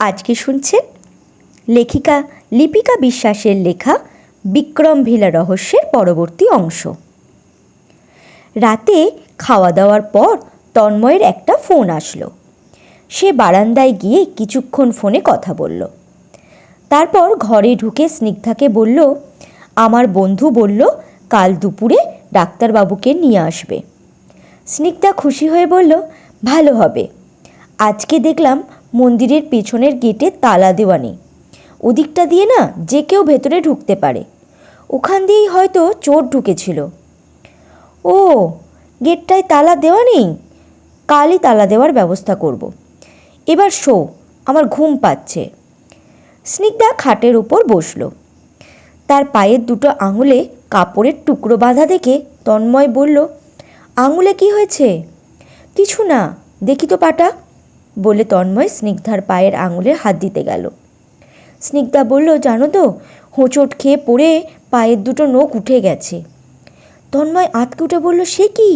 আজকে শুনছেন? লেখিকা লিপিকা বিশ্বাসের লেখা বিক্রম ভিলা রহস্যের পরবর্তী অংশ। রাতে খাওয়া দাওয়ার পর তন্ময়ের একটা ফোন আসলো। সে বারান্দায় গিয়ে কিছুক্ষণ ফোনে কথা বলল। তারপর ঘরে ঢুকে স্নিগ্ধাকে বলল, আমার বন্ধু বলল, কাল দুপুরে ডাক্তারবাবুকে নিয়ে আসবে। স্নিগ্ধা খুশি হয়ে বলল, ভালো হবে। আজকে দেখলাম মন্দিরের পেছনের গেটে তালা দেওয়া নেই ওদিকটা দিয়ে না যে কেউ ভেতরে ঢুকতে পারে। ওখান দিয়েই হয়তো চোর ঢুকেছিল। ও, গেটটায় তালা দেওয়া নেই কালই তালা দেওয়ার ব্যবস্থা করব। এবার শো, আমার ঘুম পাচ্ছে। স্নিগ্ধা খাটের উপর বসল। তার পায়ের দুটো আঙুলে কাপড়ের টুকরো বাঁধা দেখে তন্ময় বলল, আঙুলে কি হয়েছে? কিছু না, দেখি তো পাটা। বলে তন্ময় স্নিগ্ধার পায়ের আঙুলে হাত দিতে গেল। স্নিগ্ধা বলল, জানো তো, হোঁচট খেয়ে পড়ে পায়ের দুটো নখ উঠে গেছে তন্ময় আতকে উঠে বলল, সে কি?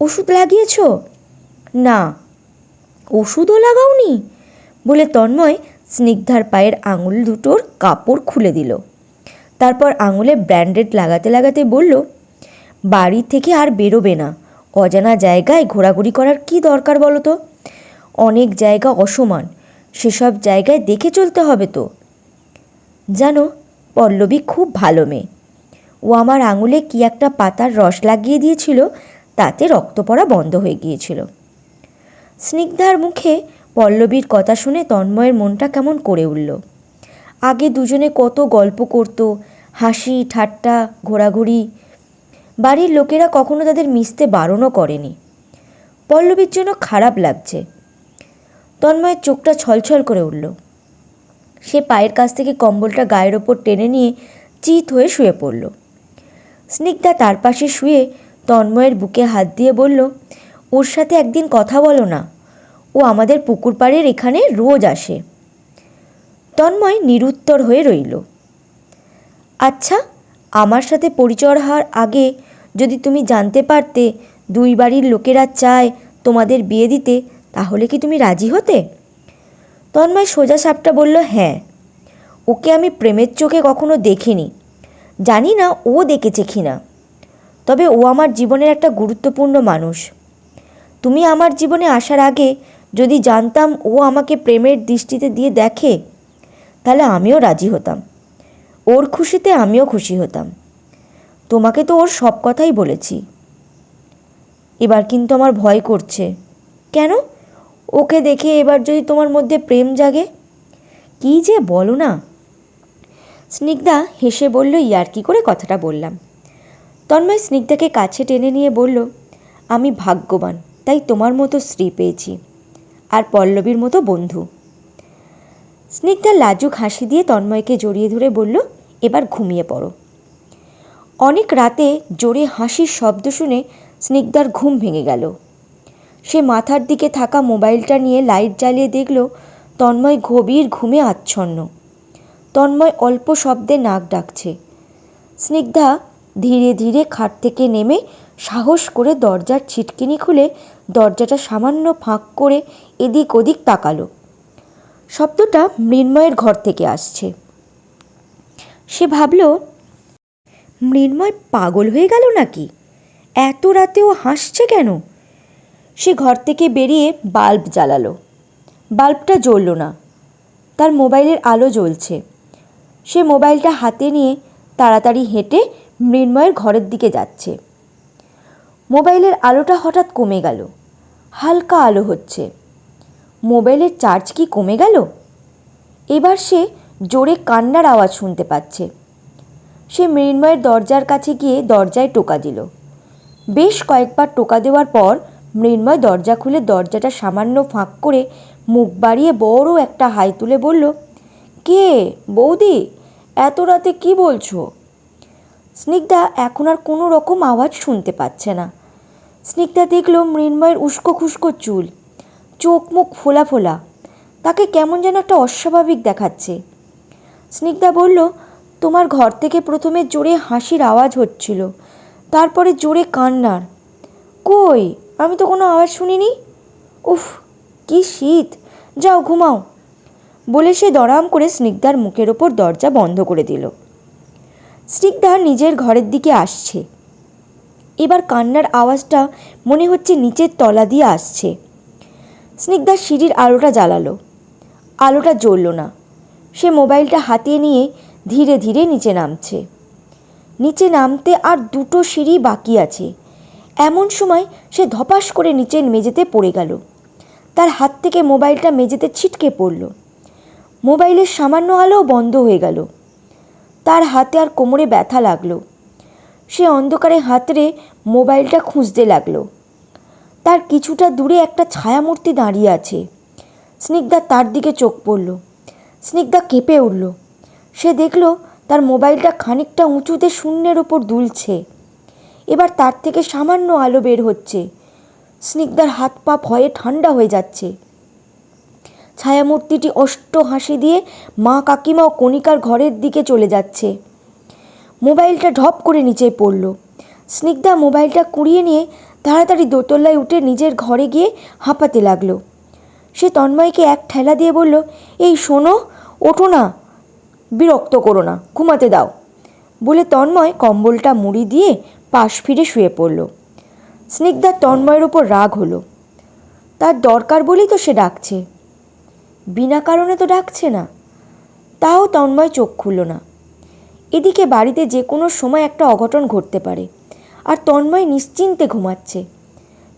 ওষুধ লাগিয়েছ না। ওষুধও লাগাওনি বলে তন্ময় স্নিগ্ধার পায়ের আঙুল দুটোর কাপড় খুলে দিল। তারপর আঙুলে ব্র্যান্ডেড লাগাতে লাগাতে বলল, বাড়ি থেকে আর বেরোবে না। অজানা জায়গায় ঘোরাঘুরি করার কি দরকার বলো তো? অনেক জায়গা অসমান। সেসব জায়গায় দেখে চলতে হবে তো। জানো, পল্লবী খুব ভালো মেয়ে। ও আমার আঙুলে কি একটা পাতার রস লাগিয়ে দিয়েছিল, তাতে রক্ত পড়া বন্ধ হয়ে গিয়েছিল। স্নিগ্ধার মুখে পল্লবীর কথা শুনে তন্ময়ের মনটা কেমন করে উঠল। আগে দুজনে কত গল্প করতো, হাসি, ঠাট্টা, ঘোরাঘুরি। বাড়ির লোকেরা কখনো তাদের মিশতে বারণও করেনি। পল্লবীর জন্য খারাপ লাগছে। তন্ময়ের চোখটা ছলছল করে উঠল। সে পায়ের কাছ থেকে কম্বলটা গায়ের ওপর টেনে নিয়ে চিত হয়ে শুয়ে পড়ল। স্নিগ্ধা তার পাশে শুয়ে তন্ময়ের বুকে হাত দিয়ে বলল, ওর সাথে একদিন কথা বলো না। ও আমাদের পুকুর পাড়ের এখানে রোজ আসে তন্ময় নিরুত্তর হয়ে রইল। আচ্ছা আমার সাথে পরিচয় হওয়ার আগে যদি তুমি জানতে পারতে, দুই বাড়ির লোকেরা চায় তোমাদের বিয়ে দিতে তাহলে কি তুমি রাজি হতে? তন্ময় সোজা সাপটা বলল হ্যাঁ। ওকে আমি প্রেমের চোখে কখনো দেখিনি। জানি না ও দেখেছে কি না তবে ও আমার জীবনের একটা গুরুত্বপূর্ণ মানুষ। তুমি আমার জীবনে আসার আগে যদি জানতাম ও আমাকে প্রেমের দৃষ্টিতে দিয়ে দেখে, তাহলে আমিও রাজি হতাম। ওর খুশিতে আমিও খুশি হতাম। তোমাকে তো ওর সব কথাই বলেছি। এবার কিন্তু আমার ভয় করছে। কেন? ওকে দেখে এবার যদি তোমার মধ্যে প্রেম জাগে? কী যে বলো না। স্নিগ্ধা হেসে বলল ইয়ার্কি করে কথাটা বললাম? তন্ময় স্নিগ্ধাকে কাছে টেনে নিয়ে বলল, আমি ভাগ্যবান, তাই তোমার মতো স্ত্রী পেয়েছি, আর পল্লবীর মতো বন্ধু। স্নিগ্ধা লাজুক হাসি দিয়ে তন্ময়কে জড়িয়ে ধরে বলল, এবার ঘুমিয়ে পড়ো। অনেক রাতে জোরে হাসির শব্দ শুনে স্নিগ্ধার ঘুম ভেঙে গেল। সে মাথার দিকে থাকা মোবাইলটা নিয়ে লাইট জ্বালিয়ে দেখল, তন্ময় গভীর ঘুমে আচ্ছন্ন। তন্ময় অল্প শব্দে নাক ডাকছে। স্নিগ্ধা ধীরে ধীরে খাট থেকে নেমে সাহস করে দরজার ছিটকিনি খুলে দরজাটা সামান্য ফাঁক করে এদিক ওদিক তাকালো। শব্দটা মৃন্ময়ের ঘর থেকে আসছে। সে ভাবল, মৃন্ময় পাগল হয়ে গেল নাকি? এত রাতেও হাসছে কেন? সে ঘর থেকে বেরিয়ে বাল্ব জ্বালালো। বাল্বটা জ্বলল না। তার মোবাইলের আলো জ্বলছে। সে মোবাইলটা হাতে নিয়ে তাড়াতাড়ি হেঁটে মৃন্ময়ের ঘরের দিকে যাচ্ছে। মোবাইলের আলোটা হঠাৎ কমে গেল। হালকা আলো হচ্ছে। মোবাইলের চার্জ কি কমে গেল? এবার সে জোরে কান্নার আওয়াজ শুনতে পাচ্ছে। সে মৃন্ময়ের দরজার কাছে গিয়ে দরজায় টোকা দিল। বেশ কয়েকবার টোকা দেওয়ার পর মৃন্ময় দরজা খুলে দরজাটা সামান্য ফাঁক করে মুখ বাড়িয়ে বড় একটা হাই তুলে বলল, কে বৌদি? এত রাতে কি বলছো? স্নিগ্ধা এখন আর কোনো রকম আওয়াজ শুনতে পাচ্ছে না। স্নিগ্ধা দেখল মৃন্ময়ের উস্কো খুস্কো চুল, চোখ মুখ ফোলা ফোলা, তাকে কেমন যেন একটা অস্বাভাবিক দেখাচ্ছে। স্নিগ্ধা বলল, তোমার ঘর থেকে প্রথমে জোরে হাসির আওয়াজ হচ্ছিল, তারপরে জোরে কান্নার। কই? আমি তো কোনো আওয়াজ শুনিনি। উফ, কি শীত। যাও, ঘুমাও। বলে সে দরাম করে স্নিগ্ধার মুখের ওপর দরজা বন্ধ করে দিল। স্নিগ্ধা নিজের ঘরের দিকে আসছে। এবার কান্নার আওয়াজটা মনে হচ্ছে নিচের তলা দিয়ে আসছে। স্নিগ্ধা সিঁড়ির আলোটা জ্বালালো। আলোটা জ্বলল না। সে মোবাইলটা হাতিয়ে নিয়ে ধীরে ধীরে নিচে নামছে। নিচে নামতে আর দুটো সিঁড়ি বাকি আছে। এমন সময় সে ধপাস করে নিচের মেঝেতে পড়ে গেল। তার হাত থেকে মোবাইলটা মেঝেতে ছিটকে পড়ল। মোবাইলের সামান্য আলোও বন্ধ হয়ে গেল। তার হাতে আর কোমরে ব্যথা লাগল। সে অন্ধকারে হাতড়ে মোবাইলটা খুঁজতে লাগল। তার কিছুটা দূরে একটা ছায়ামূর্তি দাঁড়িয়ে আছে। স্নিগ্ধা তার দিকে চোখ পড়ল। স্নিগ্ধা কেঁপে উঠল। সে দেখল তার মোবাইলটা খানিকটা উঁচুতে শূন্যের ওপর দুলছে। এবার তার থেকে সামান্য আলো বের হচ্ছে। স্নিগ্ধার হাত পা ভয়ে ঠান্ডা হয়ে যাচ্ছে। ছায়ামূর্তিটি অষ্ট হাসি দিয়ে মা কাকিমা ও কণিকার ঘরের দিকে চলে যাচ্ছে। মোবাইলটা ঢপ করে নিচে পড়ল। স্নিগ্ধা মোবাইলটা কুড়িয়ে নিয়ে তাড়াতাড়ি দোতলায় উঠে নিজের ঘরে গিয়ে হাঁপাতে লাগল। সে তন্ময়কে এক ঠেলা দিয়ে বলল, এই শোনো, ওঠো না, বিরক্ত করো না, ঘুমাতে দাও। বলে তন্ময় কম্বলটা মুড়ি দিয়ে পাশ ফিরে শুয়ে পড়ল। স্নিগ্ধার তন্ময়ের ওপর রাগ হলো। তার দরকার বলেই তো সে ডাকছে। বিনা কারণে তো ডাকছে না। তাও তন্ময় চোখ খুলল না। এদিকে বাড়িতে যে কোনো সময় একটা অঘটন ঘটতে পারে, আর তন্ময় নিশ্চিন্তে ঘুমাচ্ছে।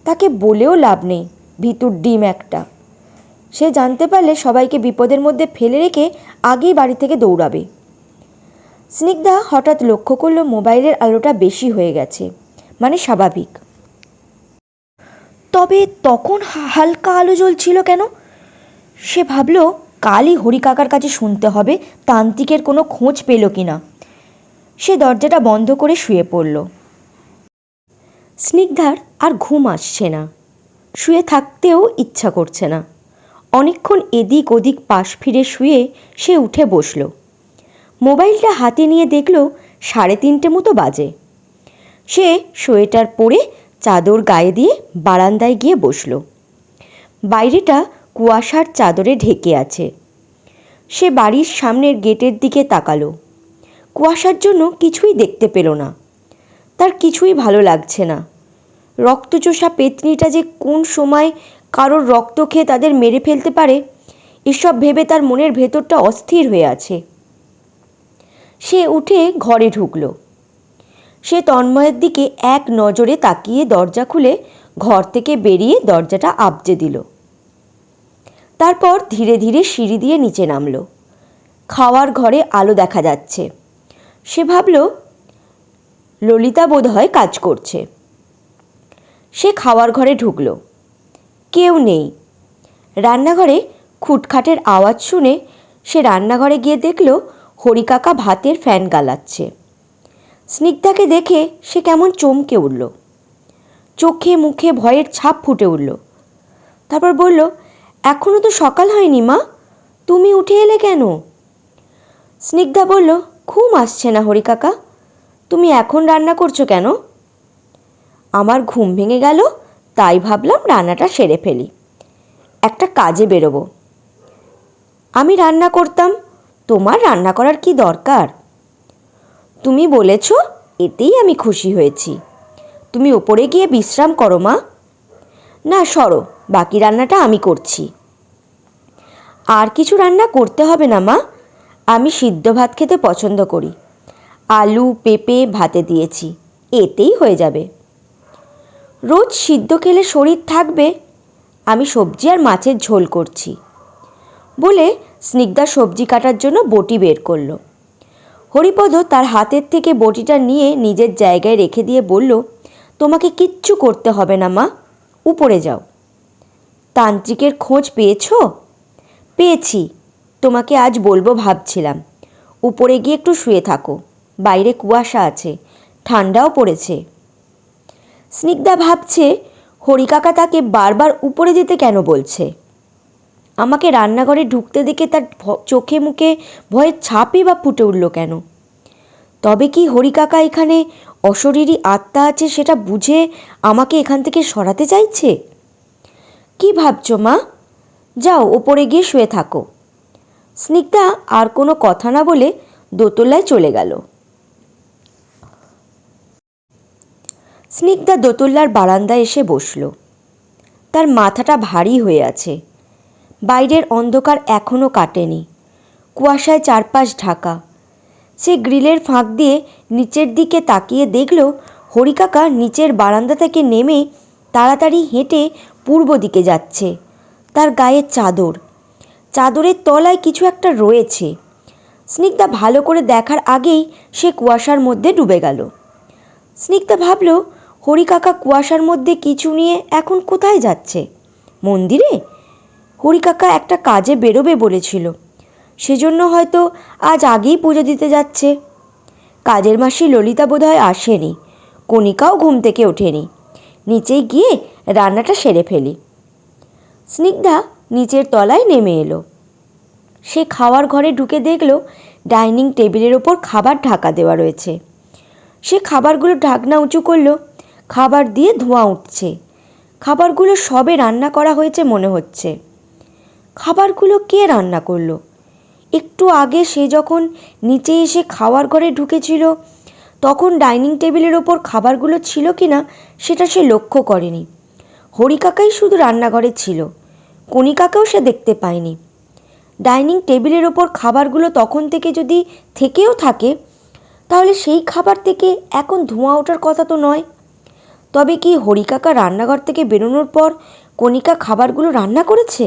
তাকে বলেও লাভ নেই, ভিতুর ডিম একটা। সে জানতে পারলে সবাইকে বিপদের মধ্যে ফেলে রেখে আগেই বাড়ি থেকে দৌড়াবে। স্নিগ্ধা হঠাৎ লক্ষ্য করল মোবাইলের আলোটা বেশি হয়ে গেছে মানে স্বাভাবিক। তবে তখন হালকা আলো জ্বলছিল কেন? সে ভাবলো, কালই হরি কাকার কাছে শুনতে হবে, তান্ত্রিকের কোনো খোঁজ পেল কি না। সে দরজাটা বন্ধ করে শুয়ে পড়ল। স্নিগ্ধার আর ঘুম আসছে না। শুয়ে থাকতেও ইচ্ছা করছে না। অনেকক্ষণ এদিক ওদিক পাশ ফিরে শুয়ে সে উঠে বসল। মোবাইলটা হাতে নিয়ে দেখল সাড়ে তিনটে মতো বাজে। সে সোয়েটার পরে চাদর গায়ে দিয়ে বারান্দায় গিয়ে বসল। বাইরেটা কুয়াশার চাদরে ঢেকে আছে। সে বাড়ির সামনের গেটের দিকে তাকালো। কুয়াশার জন্য কিছুই দেখতে পেল না। তার কিছুই ভালো লাগছে না। রক্তচোষা পেতনিটা যে কোন সময় কারোর রক্ত খেয়ে তাদের মেরে ফেলতে পারে, এসব ভেবে তার মনের ভেতরটা অস্থির হয়ে আছে। সে উঠে ঘরে ঢুকল। সে তন্ময়ের দিকে এক নজরে তাকিয়ে দরজা খুলে ঘর থেকে বেরিয়ে দরজাটা আবজে দিল। তারপর ধীরে ধীরে সিঁড়ি দিয়ে নিচে নামল। খাওয়ার ঘরে আলো দেখা যাচ্ছে। সে ভাবল, ললিতা বোধহয় কাজ করছে। সে খাওয়ার ঘরে ঢুকল। কেউ নেই। রান্নাঘরে খুটখাটের আওয়াজ শুনে সে রান্নাঘরে গিয়ে দেখল হরিকাকা ভাতের ফ্যান গালাচ্ছে। স্নিগ্ধাকে দেখে সে কেমন চমকে উঠল। চোখে মুখে ভয়ের ছাপ ফুটে উঠল। তারপর বলল এখনও তো সকাল হয়নি মা, তুমি উঠে এলে কেন? স্নিগ্ধা বলল, ঘুম আসছে না হরিকাকা, তুমি এখন রান্না করছ কেন? আমার ঘুম ভেঙে গেল, তাই ভাবলাম রান্নাটা সেরে ফেলি। একটা কাজে বেরোবো। আমি রান্না করতাম তোমার রান্না করার কি দরকার? তুমি বলেছ, এতেই আমি খুশি হয়েছি। তুমি ওপরে গিয়ে বিশ্রাম করো, মা। না, সরো, বাকি রান্নাটা আমি করছি। আর কিছু রান্না করতে হবে না, মা। আমি সিদ্ধ ভাত খেতে পছন্দ করি। আলু, পেঁপে, ভাতে দিয়েছি। এতেই হয়ে যাবে। রোজ সিদ্ধ খেলে শরীর থাকবে। আমি সবজি আর মাছের ঝোল করছি। বলে স্নিগ্ধা সবজি কাটার জন্য বটি বের করল। হরিপদ তার হাতের থেকে বটিটা নিয়ে নিজের জায়গায় রেখে দিয়ে বলল, তোমাকে কিচ্ছু করতে হবে না, মা। উপরে যাও। তান্ত্রিকের খোঁজ পেয়েছ? পেয়েছি। তোমাকে আজ বলব ভাবছিলাম। উপরে গিয়ে একটু শুয়ে থাকো। বাইরে কুয়াশা আছে। ঠান্ডাও পড়েছে। স্নিগ্ধা ভাবছে, হরিকাকা তাকে বারবার উপরে যেতে কেন বলছে? আমাকে রান্নাঘরে ঢুকতে দেখে তার চোখে মুখে ভয়ের ছাপই বা ফুটে উঠল কেন? তবে কি হরিকাকা এখানে অশরীরী আত্মা আছে সেটা বুঝে আমাকে এখান থেকে সরাতে চাইছে? কি ভাবছ মা? যাও, ওপরে গিয়ে শুয়ে থাকো। স্নিগ্ধা আর কোনো কথা না বলে দোতলায় চলে গেল। স্নিগ্ধা দোতলার বারান্দায় এসে বসল। তার মাথাটা ভারী হয়ে আছে। বাইরের অন্ধকার এখনও কাটেনি। কুয়াশায় চারপাশ ঢাকা। সে গ্রিলের ফাঁক দিয়ে নিচের দিকে তাকিয়ে দেখল, হরিকাকা নিচের বারান্দা থেকে নেমে তাড়াতাড়ি হেঁটে পূর্ব দিকে যাচ্ছে। তার গায়ে চাদর। চাদরের তলায় কিছু একটা রয়েছে। স্নিগ্ধা ভালো করে দেখার আগেই সে কুয়াশার মধ্যে ডুবে গেল। স্নিগ্ধা ভাবল, হরিকাকা কুয়াশার মধ্যে কিছু নিয়ে এখন কোথায় যাচ্ছে? মন্দিরে? হরিকাকা একটা কাজে বেরোবে বলেছিল। সেজন্য হয়তো আজ আগেই পুজো দিতে যাচ্ছে। কাজের মাসি ললিতা বোধহয় আসেনি। কণিকাও ঘুম থেকে ওঠেনি। নিচেই গিয়ে রান্নাটা সেরে ফেলি। স্নিগ্ধা নিচের তলায় নেমে এলো। সে খাওয়ার ঘরে ঢুকে দেখল ডাইনিং টেবিলের ওপর খাবার ঢাকা দেওয়া রয়েছে। সে খাবারগুলো ঢাকনা উঁচু করল, খাবার দিয়ে ধোঁয়া উঠছে। খাবারগুলো সবে রান্না করা হয়েছে মনে হচ্ছে। খাবারগুলো কে রান্না করল? একটু আগে সে যখন নিচে এসে খাওয়ার ঘরে ঢুকেছিল, তখন ডাইনিং টেবিলের ওপর খাবারগুলো ছিল কি না সেটা সে লক্ষ্য করেনি। হরিকাকাই শুধু রান্নাঘরে ছিল কণিকাকেও সে দেখতে পায়নি। ডাইনিং টেবিলের ওপর খাবারগুলো তখন থেকে যদি থেকেও থাকে, তাহলে সেই খাবার থেকে এখন ধোঁয়া ওঠার কথা তো নয়। তবে কি হরিকাকা রান্নাঘর থেকে বেরোনোর পর কণিকা খাবারগুলো রান্না করেছে?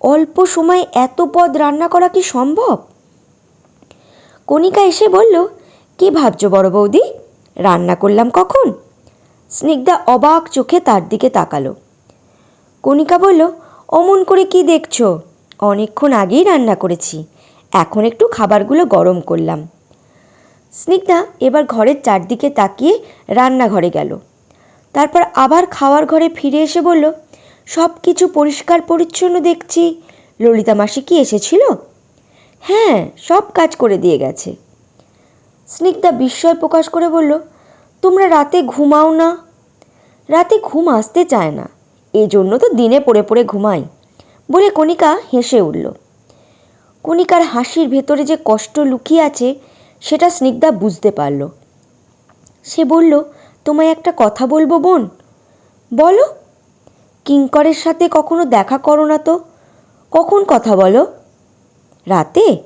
অল্প সময় এত পদ রান্না করা কি সম্ভব? কণিকা এসে বলল, কি ভাবছ বড় বৌদি? রান্না করলাম কখন? স্নিগ্ধা অবাক চোখে তার দিকে তাকালো। কণিকা বলল, অমন করে কি দেখছ? অনেকক্ষণ আগেই রান্না করেছি। এখন একটু খাবারগুলো গরম করলাম। স্নিগ্ধা এবার ঘরের চারদিকে তাকিয়ে রান্নাঘরে গেল। তারপর আবার খাওয়ার ঘরে ফিরে এসে বলল সব কিছু পরিষ্কার পরিচ্ছন্ন দেখছি। ললিতা মাসি কি এসেছিল? হ্যাঁ সব কাজ করে দিয়ে গেছে। স্নিগ্ধা বিস্ময় প্রকাশ করে বলল, তোমরা রাতে ঘুমাও না। রাতে ঘুম আসতে চায় না। এজন্য তো দিনে পড়ে পড়ে ঘুমাই। বলে কণিকা হেসে উঠল। কণিকার হাসির ভেতরে যে কষ্ট লুকিয়ে আছে, সেটা স্নিগ্ধা বুঝতে পারল। সে বলল, তোমায় একটা কথা বলব বোন? বলো কিঙ্করের সাথে কখনো দেখা করো না তো। কখন কথা বলো? রাতে?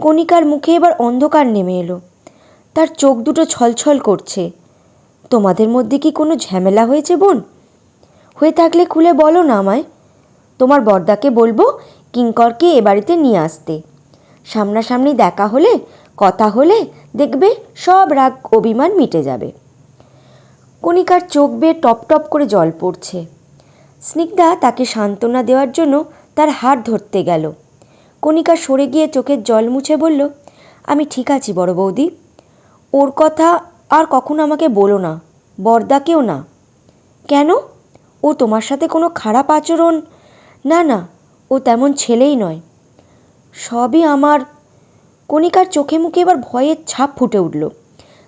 কণিকার মুখে এবার অন্ধকার নেমে এলো। তার চোখ দুটো ছলছল করছে। তোমাদের মধ্যে কি কোনো ঝামেলা হয়েছে বোন? হয়ে থাকলে খুলে বলো না আমায়। তোমার বর্দাকে বলব কিঙ্করকে এ বাড়িতে নিয়ে আসতে। সামনাসামনি দেখা হলে, কথা হলে দেখবে সব রাগ, অভিমান মিটে যাবে। কণিকার চোখ বেয়ে টপ টপ করে জল পড়ছে। স্নিগ্ধা তাকে সান্ত্বনা দেওয়ার জন্য তার হাত ধরতে গেল। কণিকা সরে গিয়ে চোখের জল মুছে বলল, আমি ঠিক আছি বড় বৌদি। ওর কথা আর কখনো আমাকে বলো না বরদাকেও না। কেন? ও তোমার সাথে কোনো খারাপ আচরণ? না না, ও তেমন ছেলেই নয়। সবই আমার। কণিকার চোখে মুখে এবার ভয়ের ছাপ ফুটে উঠল।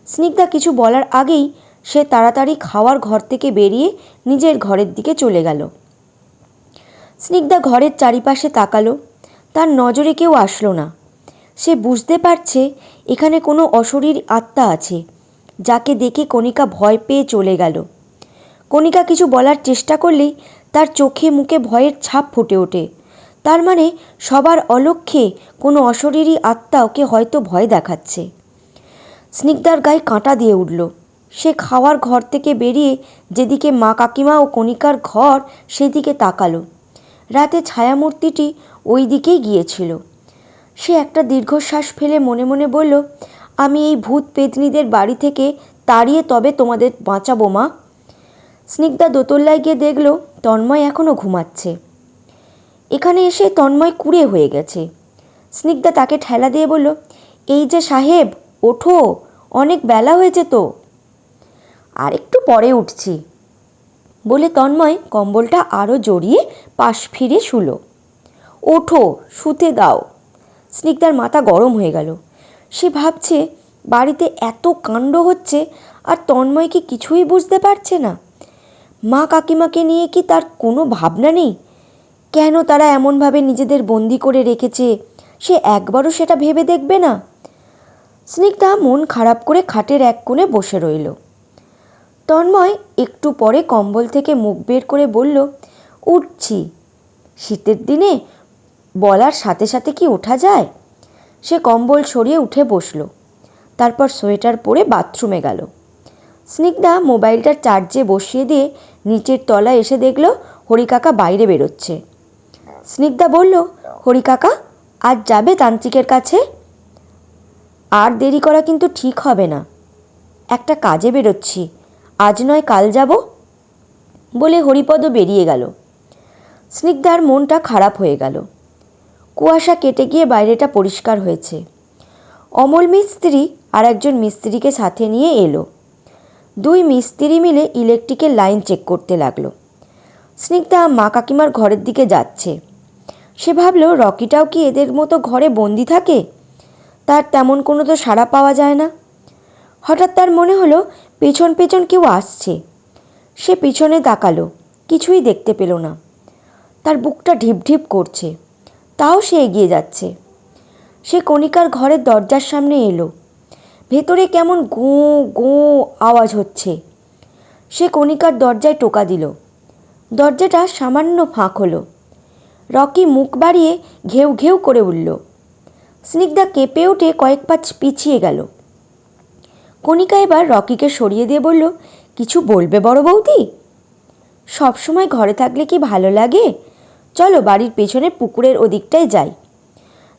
স্নিগ্ধা কিছু বলার আগেই সে তাড়াতাড়ি খাওয়ার ঘর থেকে বেরিয়ে নিজের ঘরের দিকে চলে গেল। স্নিগ্ধা ঘরের চারিপাশে তাকালো, তার নজরে কেউ আসলো না। সে বুঝতে পারছে এখানে কোনো অশরীর আত্মা আছে, যাকে দেখে কণিকা ভয় পেয়ে চলে গেল। কণিকা কিছু বলার চেষ্টা করলেই তার চোখে মুখে ভয়ের ছাপ ফুটে ওঠে। তার মানে সবার অলক্ষ্যে কোনো অশরীরী আত্মা ওকে হয়তো ভয় দেখাচ্ছে। স্নিগ্ধার গায়ে কাঁটা দিয়ে উঠল। সে খাওয়ার ঘর থেকে বেরিয়ে যেদিকে মা কাকিমা ও কণিকার ঘর, সেদিকে তাকালো। রাতে ছায়ামূর্তিটি ওই দিকেই গিয়েছিল। সে একটা দীর্ঘশ্বাস ফেলে মনে মনে বলল, আমি এই ভূত পেতনিদের বাড়ি থেকে তাড়িয়ে তবে তোমাদের বাঁচাবো, মা। স্নিগ্ধা দোতল্লায় গিয়ে দেখল, তন্ময় এখনও ঘুমাচ্ছে। এখানে এসে তন্ময় কুড়ে হয়ে গেছে। স্নিগ্ধা তাকে ঠেলা দিয়ে বলল, এই যে সাহেব, ওঠো, অনেক বেলা হয়েছে তো। আর একটু পরে উঠছি। বলে তন্ময় কম্বলটা আরও জড়িয়ে পাশ ফিরে শুলো। ওঠো, শুতে দাও। স্নিগ্ধার মাথা গরম হয়ে গেল। সে ভাবছে, বাড়িতে এত কাণ্ড হচ্ছে আর তন্ময় কি কিছুই বুঝতে পারছে না। মা কাকিমাকে নিয়ে কি তার কোনো ভাবনা নেই? কেন তারা এমনভাবে নিজেদের বন্দি করে রেখেছে? সে একবারও সেটা ভেবে দেখবে না। স্নিগ্ধা মন খারাপ করে খাটের এক কোণে বসে রইল। তন্ময় একটু পরে কম্বল থেকে মুখ বের করে বলল, উঠছি। শীতের দিনে বলার সাথে সাথে কি ওঠা যায়? সে কম্বল সরিয়ে উঠে বসল। তারপর সোয়েটার পরে বাথরুমে গেল। স্নিগ্ধা মোবাইলটা চার্জে বসিয়ে দিয়ে নিচের তলায় এসে দেখল, হরিকাকা বাইরে বেরোচ্ছে। স্নিগ্ধা বলল, হরিকাকা, আজ যাবে তান্ত্রিকের কাছে? আর দেরি করা কিন্তু ঠিক হবে না। একটা কাজে বেরোচ্ছি। আজ নয় কাল যাব? বলে হরিপদ বেরিয়ে গেল। স্নিগ্ধার মনটা খারাপ হয়ে গেল। কুয়াশা কেটে গিয়ে বাইরেটা পরিষ্কার হয়েছে। অমল মিস্ত্রি আর একজন মিস্ত্রিকে সাথে নিয়ে এলো। দুই মিস্ত্রি মিলে ইলেকট্রিকের লাইন চেক করতে লাগল। স্নিগ্ধা মা কাকিমার ঘরের দিকে যাচ্ছে। সে ভাবলো, রকিটাও কি এদের মতো ঘরে বন্দি থাকে? তার তেমন কোনো তো সাড়া পাওয়া যায় না। হঠাৎ তার মনে হলো পেছন পেছন কেউ আসছে। সে পিছনে তাকালো, কিছুই দেখতে পেল না। তার বুকটা ঢিপ ঢিপ করছে, তাও সে এগিয়ে যাচ্ছে। সে কণিকার ঘরের দরজার সামনে এলো। ভেতরে কেমন গো গো আওয়াজ হচ্ছে। সে কণিকার দরজায় টোকা দিল। দরজাটা সামান্য ফাঁক হলো। রকি মুখ বাড়িয়ে ঘেউ ঘেউ করে উঠল। স্নিগ্ধা কেঁপে উঠে কয়েক পাঁচ পিছিয়ে গেল। কণিকা এবার রকিকে সরিয়ে দিয়ে বলল, কিছু বলবে বড় বৌদি? সবসময় ঘরে থাকলে কি ভালো লাগে? চলো বাড়ির পেছনে পুকুরের ওদিকটায় যাই।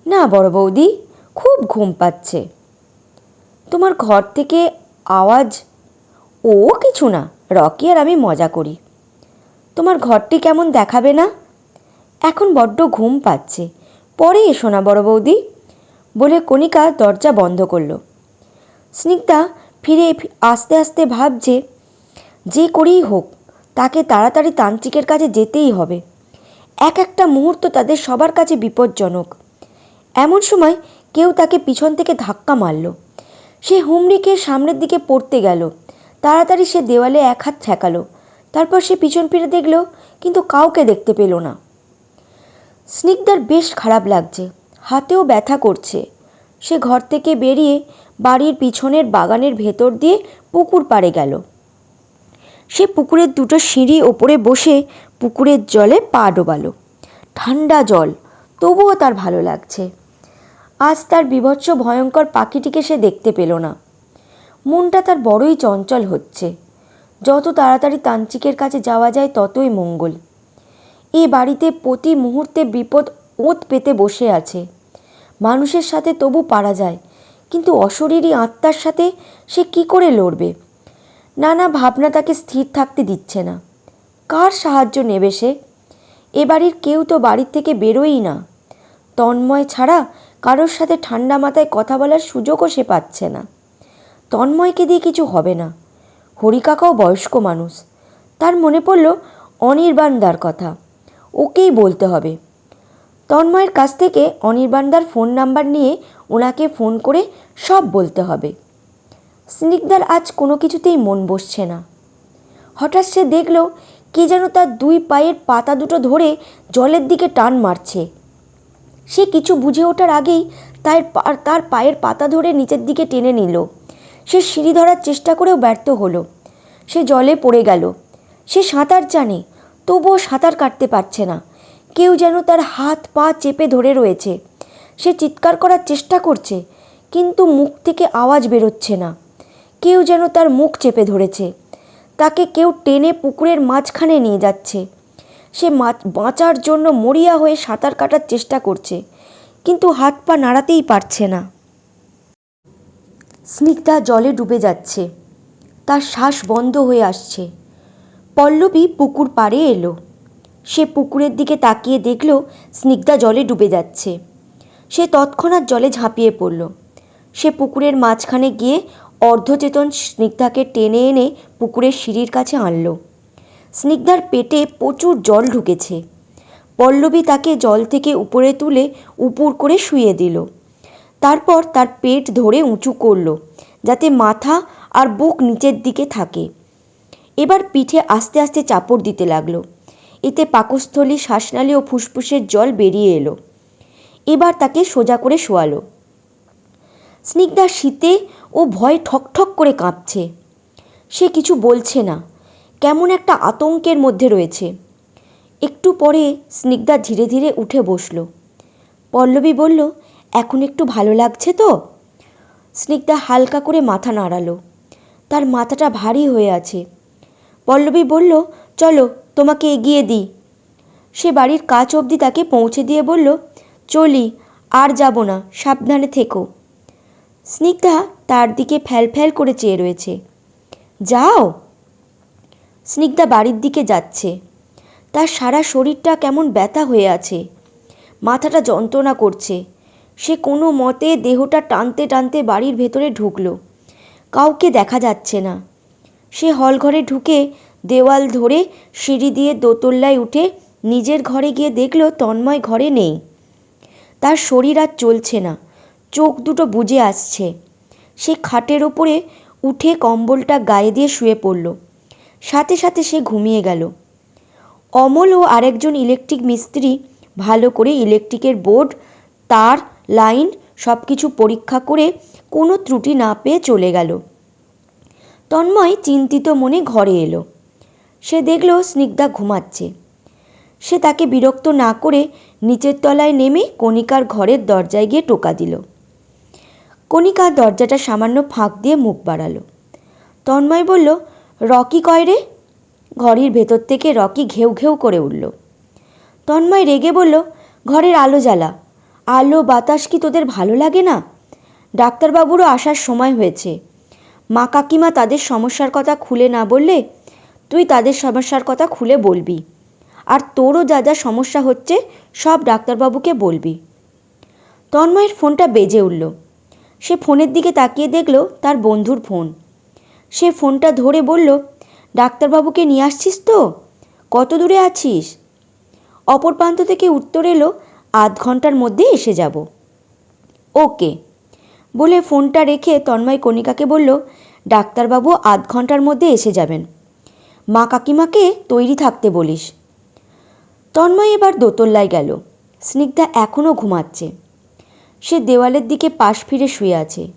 না বড় বৌদি, খুব ঘুম পাচ্ছে। তোমার ঘর থেকে আওয়াজ? ও কিছু না, রকি আর আমি মজা করি। তোমার ঘরটি কেমন দেখাবে না? এখন বড্ড ঘুম পাচ্ছে। পরে এসো না বড় বৌদি, বলে কণিকা দরজা বন্ধ করল। স্নিগ্ধা ফিরে আস্তে আস্তে ভাবছে, যে করেই হোক, তাকে তাড়াতাড়ি তান্ত্রিকের কাছে যেতেই হবে। এক একটা মুহূর্ত তাদের সবার কাছে বিপজ্জনক। এমন সময় কেউ তাকে পিছন থেকে ধাক্কা মারল। সে হুমড়ি সামনের দিকে পড়তে গেল। তাড়াতাড়ি সে দেওয়ালে এক হাত ঠেকালো। তারপর সে পিছন ফিরে দেখল, কিন্তু কাউকে দেখতে পেল না। স্নিগ্ধার বেশ খারাপ লাগছে। হাতেও ব্যথা করছে। সে ঘর থেকে বেরিয়ে বাড়ির পিছনের বাগানের ভেতর দিয়ে পুকুর পাড়ে গেল। সে পুকুরের দুটো সিঁড়ি ওপরে বসে পুকুরের জলে পা ডোবালো। ঠান্ডা জল, তবুও তার ভালো লাগছে। আজ তার বিভৎস ভয়ঙ্কর পাখিটিকে সে দেখতে পেল না। মনটা তার বড়ই চঞ্চল হচ্ছে। যত তাড়াতাড়ি তান্ত্রিকের কাছে যাওয়া যায় ততই মঙ্গল। এ বাড়িতে প্রতি মুহূর্তে বিপদ ওত পেতে বসে আছে। মানুষের সাথে তবু পারা যায়। কিন্তু অশরীরী আত্মার সাথে সে কি করে লড়বে? নানা ভাবনা তাকে স্থির থাকতে দিচ্ছে না। কার সাহায্য নেবে সে? এ বাড়ির কেউ তো বাড়ির থেকে বেরোই না। তন্ময় ছাড়া কারোর সাথে ঠান্ডা মাথায় কথা বলার সুযোগও সে পাচ্ছে না। তন্ময়কে দিয়ে কিছু হবে না। হরিকাকাও বয়স্ক মানুষ। তার মনে পড়ল অনির্বাণদার কথা। ওকেই বলতে হবে। তন্ময়ের কাছ থেকে অনির্বাণদার ফোন নাম্বার নিয়ে ওনাকে ফোন করে সব বলতে হবে। স্নিগ্ধার আজ কোনো কিছুতেই মন বসছে না। হঠাৎ সে দেখল কে যেন তার দুই পায়ের পাতা দুটো ধরে জলের দিকে টান মারছে। সে কিছু বুঝে ওঠার আগেই তার তার পায়ের পাতা ধরে নিচের দিকে টেনে নিল। সে সিঁড়ি ধরার চেষ্টা করেও ব্যর্থ হলো। সে জলে পড়ে গেল। সে সাঁতার জানে, তবুও সাঁতার কাটতে পারছে না। কেউ যেন তার হাত পা চেপে ধরে রয়েছে। সে চিৎকার করার চেষ্টা করছে, কিন্তু মুখ থেকে আওয়াজ বেরোচ্ছে না। কেউ যেন তার মুখ চেপে ধরেছে। তাকে কেউ টেনে পুকুরের মাঝখানে নিয়ে যাচ্ছে। সে বাঁচার জন্য মরিয়া হয়ে সাঁতার কাটার চেষ্টা করছে, কিন্তু হাত পা নাড়াতেই পারছে না। স্নিগ্ধা জলে ডুবে যাচ্ছে। তার শ্বাস বন্ধ হয়ে আসছে। পল্লবী পুকুর পাড়ে এলো। সে পুকুরের দিকে তাকিয়ে দেখল স্নিগ্ধা জলে ডুবে যাচ্ছে। সে তৎক্ষণাৎ জলে ঝাঁপিয়ে পড়ল। সে পুকুরের মাঝখানে গিয়ে অর্ধচেতন স্নিগ্ধাকে টেনে এনে পুকুরের সিঁড়ির কাছে আনলো। স্নিগ্ধার পেটে প্রচুর জল ঢুকেছে। পল্লবী তাকে জল থেকে উপরে তুলে উপুর করে শুয়ে দিল। তারপর তার পেট ধরে উঁচু করল, যাতে মাথা আর বুক নিচের দিকে থাকে। এবার পিঠে আস্তে আস্তে চাপড় দিতে লাগল। এতে পাকস্থলী, শ্বাসনালী ও ফুসফুসের জল বেরিয়ে এলো। এবার তাকে সোজা করে শোয়ালো। স্নিগ্ধা শীতে ও ভয়ে ঠকঠক করে কাঁপছে। সে কিছু বলছে না, কেমন একটা আতঙ্কের মধ্যে রয়েছে। একটু পরে স্নিগ্ধা ধীরে ধীরে উঠে বসল। পল্লবী বলল, এখন একটু ভালো লাগছে তো? স্নিগ্ধা হালকা করে মাথা নাড়ালো। তার মাথাটা ভারী হয়ে আছে। পল্লবী বলল, চলো, তোমাকে এগিয়ে দিই। সে বাড়ির কাছ অবধি তাকে পৌঁছে দিয়ে বলল চলি, আর যাব না, সাবধানে থেকো। স্নিগ্ধা তার দিকে ফ্যাল ফ্যাল করে চেয়ে রয়েছে। যাও। স্নিগ্ধা বাড়ির দিকে যাচ্ছে। তার সারা শরীরটা কেমন ব্যথা হয়ে আছে। মাথাটা যন্ত্রণা করছে। সে কোনো মতে দেহটা টানতে টানতে বাড়ির ভেতরে ঢুকলো। কাউকে দেখা যাচ্ছে না। সে হলঘরে ঢুকে দেওয়াল ধরে সিঁড়ি দিয়ে দোতল্লায় উঠে নিজের ঘরে গিয়ে দেখল তন্ময় ঘরে নেই। তার শরীর আর চলছে না। চোখ দুটো বুজে আসছে। সে খাটের ওপরে উঠে কম্বলটা গায়ে দিয়ে শুয়ে পড়ল। সাথে সাথে সে ঘুমিয়ে গেল। অমল ও আরেকজন ইলেকট্রিক মিস্ত্রি ভালো করে ইলেকট্রিকের বোর্ড, তার, লাইন সব কিছু পরীক্ষা করে কোনো ত্রুটি না পেয়ে চলে গেল। তন্ময় চিন্তিত মনে ঘরে এলো। সে দেখল স্নিগ্ধা ঘুমাচ্ছে। সে তাকে বিরক্ত না করে নিচের তলায় নেমে কণিকার ঘরের দরজায় গিয়ে টোকা দিল। কণিকা দরজাটা সামান্য ফাঁক দিয়ে মুখ বাড়ালো। তন্ময় বলল, রকি কয় রে? ঘরের ভেতর থেকে রকি ঘেউ ঘেউ করে উঠল। তন্ময় রেগে বলল, ঘরের আলো জ্বালা। আলো, বাতাস কি তোদের ভালো লাগে না? ডাক্তারবাবুরও আসার সময় হয়েছে। মা কাকিমা তাদের সমস্যার কথা খুলে না বললে তুই তাদের সমস্যার কথা খুলে বলবি। আর তোরও যা যা সমস্যা হচ্ছে, সব ডাক্তারবাবুকে বলবি। তন্ময়ের ফোনটা বেজে উঠল। সে ফোনের দিকে তাকিয়ে দেখল তার বন্ধুর ফোন। সে ফোনটা ধরে বলল, ডাক্তারবাবুকে নিয়ে আসছিস তো? কত দূরে আছিস? অপর প্রান্ত থেকে উত্তর এলো, আধ ঘণ্টার মধ্যে এসে যাব। ওকে। বলে ফোনটা রেখে তন্ময় কণিকাকে বলল, ডাক্তারবাবু আধ ঘণ্টার মধ্যে এসে যাবেন। মা কাকিমাকে তৈরি থাকতে বলিস। তন্ময় এবার দোতল্লায় গেল। স্নিগ্ধা এখনও ঘুমাচ্ছে। সে দেওয়ালের দিকে পাশ ফিরে শুয়ে আছে।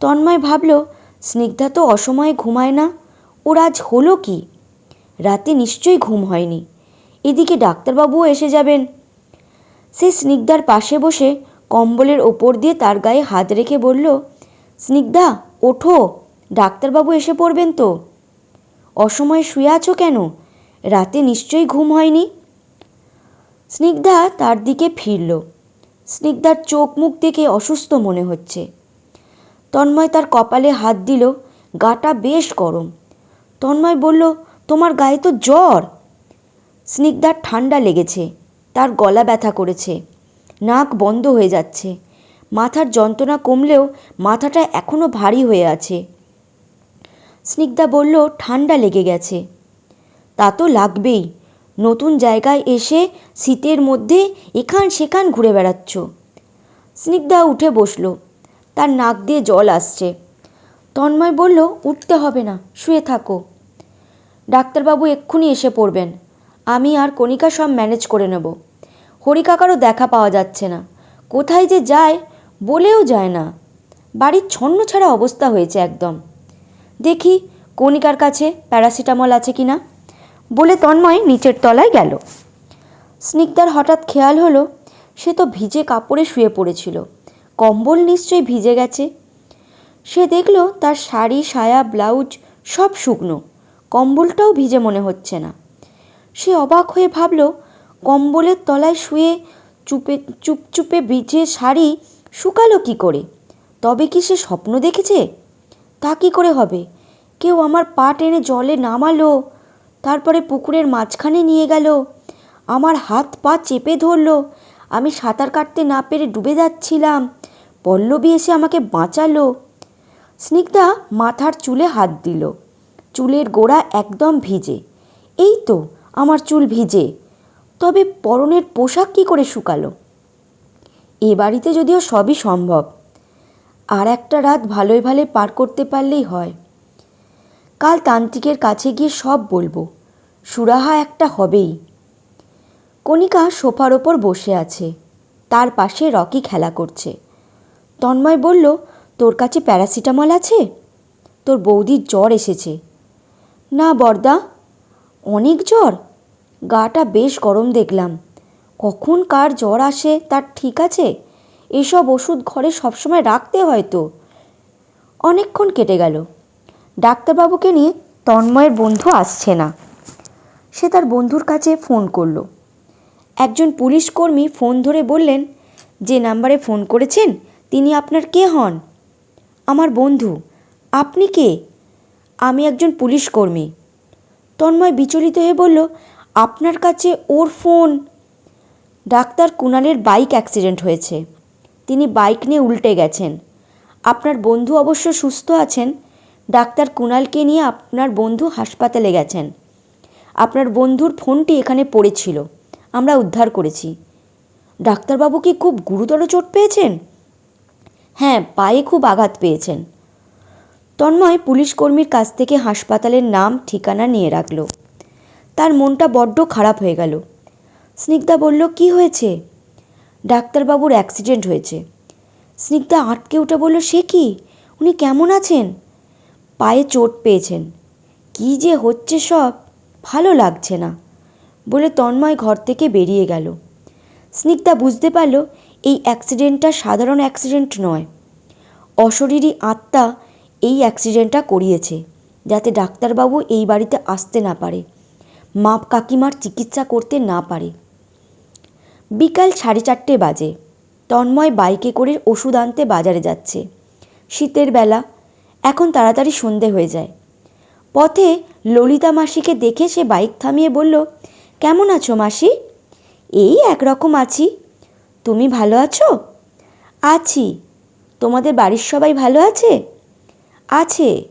তন্ময় ভাবল, স্নিগ্ধা তো অসময়ে ঘুমায় না, ওর আজ হলো কি? রাতে নিশ্চয়ই ঘুম হয়নি। এদিকে ডাক্তারবাবুও এসে যাবেন। সে স্নিগ্ধার পাশে বসে কম্বলের ওপর দিয়ে তার গায়ে হাত রেখে বলল, স্নিগ্ধা, ওঠো, ডাক্তারবাবু এসে পড়বেন তো। অসময়ে শুয়ে আছো কেন? রাতে নিশ্চয়ই ঘুম হয়নি? স্নিগ্ধা তার দিকে ফিরল। স্নিগ্ধার চোখ মুখ দেখে অসুস্থ মনে হচ্ছে। তন্ময় তার কপালে হাত দিল, গাটা বেশ গরম। তন্ময় বলল, তোমার গায়ে তো জ্বর? স্নিগ্ধার ঠান্ডা লেগেছে, তার গলা ব্যথা করেছে, নাক বন্ধ হয়ে যাচ্ছে, মাথার যন্ত্রণা কমলেও মাথাটা এখনও ভারী হয়ে আছে। স্নিগ্ধা বলল, ঠান্ডা লেগে গেছে। তা তো লাগবেই নতুন জায়গায় এসে শীতের মধ্যে এখান সেখান ঘুরে বেড়াচ্ছ। স্নিগ্ধা উঠে বসল। তার নাক দিয়ে জল আসছে। তন্ময় বলল, উঠতে হবে না, শুয়ে থাকো। ডাক্তারবাবু এক্ষুনি এসে পড়বেন। আমি আর কণিকা সব ম্যানেজ করে নেব। হরিকাকারও দেখা পাওয়া যাচ্ছে না। কোথায় যে যায়, বলেও যায় না। বাড়ির ছন্ন ছাড়া অবস্থা হয়েছে একদম। দেখি কণিকার কাছে প্যারাসিটামল আছে কি না বলে তন্ময় নিচের তলায় গেল। স্নিগ্ধার হঠাৎ খেয়াল হলো, সে তো ভিজে কাপড়ে শুয়ে পড়েছিল। কম্বল নিশ্চয়ই ভিজে গেছে। সে দেখল তার শাড়ি, সায়া, ব্লাউজ সব শুকনো। কম্বলটাও ভিজে মনে হচ্ছে না। সে অবাক হয়ে ভাবল, কম্বলের তলায় শুয়ে চুপে, চুপচুপে ভিজে শাড়ি শুকালো কি করে? তবে কি সে স্বপ্ন দেখেছে? তা কি করে হবে? কেউ আমার পা টেনে জলে নামালো তারপরে পুকুরের মাঝখানে নিয়ে গেল। আমার হাত পা চেপে ধরলো। আমি সাঁতার কাটতে না পেরে ডুবে যাচ্ছিলাম। পল্লবী এসে আমাকে বাঁচালো। স্নিগ্ধা মাথার চুলে হাত দিল। চুলের গোড়া একদম ভিজে। এই তো আমার চুল ভিজে। তবে পরনের পোশাক কি করে শুকালো? এ বাড়িতে যদিও সবই সম্ভব, আর একটা রাত ভালোই ভালোই পার করতে পারলেই হয়। কাল তান্ত্রিকের কাছে গিয়ে সব বলব। সুরাহা একটা হবেই। কণিকা সোফার ওপর বসে আছে, তার পাশে রকি খেলা করছে। তন্ময় বলল, তোর কাছে প্যারাসিটামল আছে? তোর বৌদির জ্বর এসেছে। না বর্দা, অনেক জ্বর? গাটা বেশ গরম দেখলাম। কখন কার জ্বর আসে তার ঠিক আছে? এসব ওষুধ ঘরে সবসময় রাখতে হয় তো? অনেকক্ষণ কেটে গেল। ডাক্তারবাবুকে নিয়ে তন্ময়ের বন্ধু আসছে না। সে তার বন্ধুর কাছে ফোন করল। একজন পুলিশ কর্মী ফোন ধরে বললেন, যে নাম্বারে ফোন করেছেন, তিনি আপনার কে হন? আমার বন্ধু। আপনি কে? আমি একজন পুলিশ কর্মী। তন্ময় বিচলিত হয়ে বলল, আপনার কাছে ওর ফোন? ডাক্তার কুণালের বাইক অ্যাক্সিডেন্ট হয়েছে। তিনি বাইক নিয়ে উল্টে গেছেন। আপনার বন্ধু অবশ্য সুস্থ আছেন। ডাক্তার কুণালকে নিয়ে আপনার বন্ধু হাসপাতালে গেছেন। আপনার বন্ধুর ফোনটি এখানে পড়েছিল। আমরা উদ্ধার করেছি। ডাক্তারবাবু কি খুব গুরুতর চোট পেয়েছেন? হ্যাঁ পায়ে খুব আঘাত পেয়েছেন। তন্ময় পুলিশ কর্মীর কাছ থেকে হাসপাতালের নাম, ঠিকানা নিয়ে রাখল। তার মনটা বড্ড খারাপ হয়ে গেল। স্নিগ্ধা বলল, কি হয়েছে? ডাক্তারবাবুর অ্যাক্সিডেন্ট হয়েছে। স্নিগ্ধা আটকে উঠে বলল, সে কি? উনি কেমন আছেন? পায়ে চোট পেয়েছেন। কি যে হচ্ছে সব? ভালো লাগছে না বলে তন্ময় ঘর থেকে বেরিয়ে গেল। স্নিগ্ধা বুঝতে পারল এই অ্যাক্সিডেন্টটা সাধারণ অ্যাক্সিডেন্ট নয়। অশরীরী আত্মা এই অ্যাক্সিডেন্টটা করিয়েছে যাতে ডাক্তারবাবু এই বাড়িতে আসতে না পারে মা কাকিমার চিকিৎসা করতে না পারে। বিকাল সাড়ে চারটে বাজে। তন্ময় বাইকে করে ওষুধ আনতে বাজারে যাচ্ছে। শীতের বেলা, এখন তাড়াতাড়ি সন্ধে হয়ে যায়। পথে ললিতা মাসিকে দেখে সে বাইক থামিয়ে বলল, কেমন আছো মাসি? এই একরকম আছি। তুমি ভালো আছো? আছি। তোমাদের বাড়ির সবাই ভালো আছে? আছে।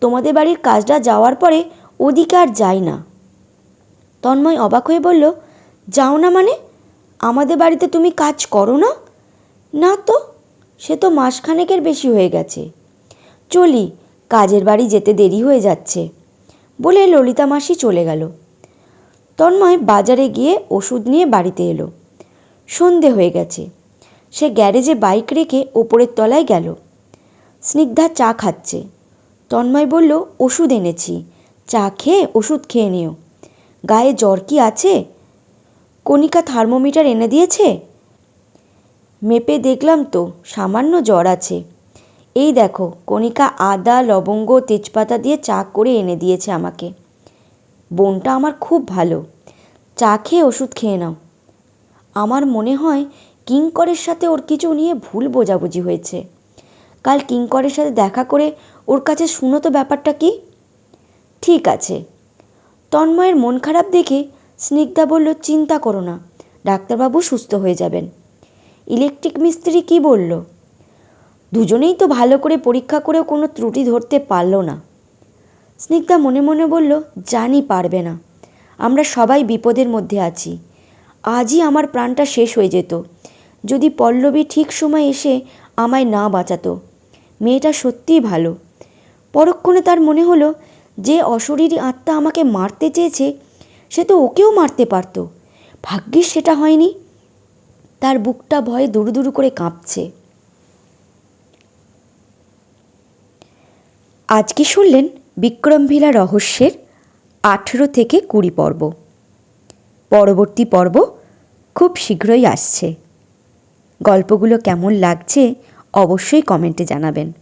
তোমাদের বাড়ির কাজটা যাওয়ার পরে ওদিকে আর যাই না। তন্ময় অবাক হয়ে বলল, যাও না মানে? আমাদের বাড়িতে তুমি কাজ করো না? না তো, সে তো মাসখানেকের বেশি হয়ে গেছে। চলি কাজের বাড়ি যেতে দেরি হয়ে যাচ্ছে বলে ললিতা মাসি চলে গেল। তন্ময় বাজারে গিয়ে ওষুধ নিয়ে বাড়িতে এলো। সন্ধে হয়ে গেছে। সে গ্যারেজে বাইক রেখে ওপরের তলায় গেল। স্নিগ্ধা চা খাচ্ছে। তন্ময় বলল, ওষুধ এনেছি। চা খেয়ে ওষুধ খেয়ে নিও। গায়ে জ্বর কি আছে? কণিকা থার্মোমিটার এনে দিয়েছে? মেপে দেখলাম তো, সামান্য জ্বর আছে। এই দেখো, কণিকা আদা, লবঙ্গ, তেজপাতা দিয়ে চা করে এনে দিয়েছে আমাকে। বোনটা আমার খুব ভালো। চা খেয়ে ওষুধ খেয়ে নাও। আমার মনে হয় কিঙ্করের সাথে ওর কিছু নিয়ে ভুল বোঝাবুঝি হয়েছে। কাল কিঙ্করের সাথে দেখা করে ওর কাছে শুনো তো ব্যাপারটা কি? ঠিক আছে। তন্ময়ের মন খারাপ দেখে স্নিগ্ধা বলল, চিন্তা করো না, ডাক্তারবাবু সুস্থ হয়ে যাবেন। ইলেকট্রিক মিস্ত্রি কি বলল? দুজনেই তো ভালো করে পরীক্ষা করেও কোনো ত্রুটি ধরতে পারল না। স্নিগ্ধা মনে মনে বলল, জানি পারবে না। আমরা সবাই বিপদের মধ্যে আছি। আজই আমার প্রাণটা শেষ হয়ে যেত। যদি পল্লবী ঠিক সময় এসে আমায় না বাঁচাতো, মেয়েটা সত্যিই ভালো। পরক্ষণে তার মনে হলো, যে অশরীরী আত্মা আমাকে মারতে চেয়েছে, সে তো ওকেও মারতে পারতো। ভাগ্যিস সেটা হয়নি। তার বুকটা ভয়ে দুরু দুরু করে কাঁপছে। আজকে শুনলেন বিক্রমভিলা রহস্যের আঠেরো থেকে কুড়ি পর্ব? পরবর্তী পর্ব খুব শীঘ্রই আসছে। গল্পগুলো কেমন লাগছে অবশ্যই কমেন্টে জানাবেন।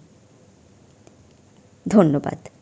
ধন্যবাদ।